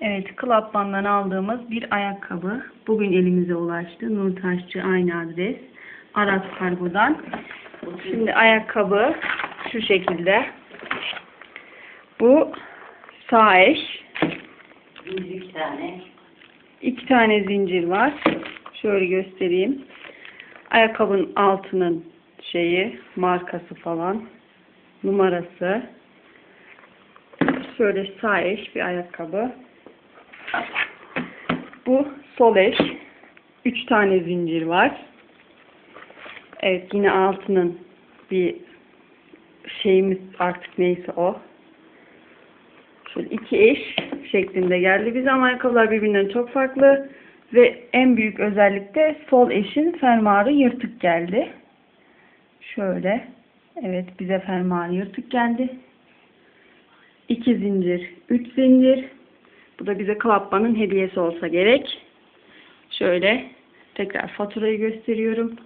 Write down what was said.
Evet, Klapman'dan aldığımız bir ayakkabı. Bugün elimize ulaştı. Nurtaşçı aynı adres. Aras Kargo'dan. Şimdi ayakkabı şu şekilde. Bu sağ eş. Bir tane. İki tane zincir var. Şöyle göstereyim. Ayakkabının altının şeyi, markası falan, numarası. Şöyle sağ eş bir ayakkabı. Bu sol eş. Üç tane zincir var. Evet yine altının bir şeyimiz artık neyse o. Şöyle iki eş şeklinde geldi bize ama ayakkabılar birbirinden çok farklı. Ve en büyük özellik de sol eşin fermuarı yırtık geldi. Şöyle. Evet bize fermuarı yırtık geldi. İki zincir, üç zincir. Bu da bize Klapman'ın hediyesi olsa gerek. Şöyle tekrar faturayı gösteriyorum.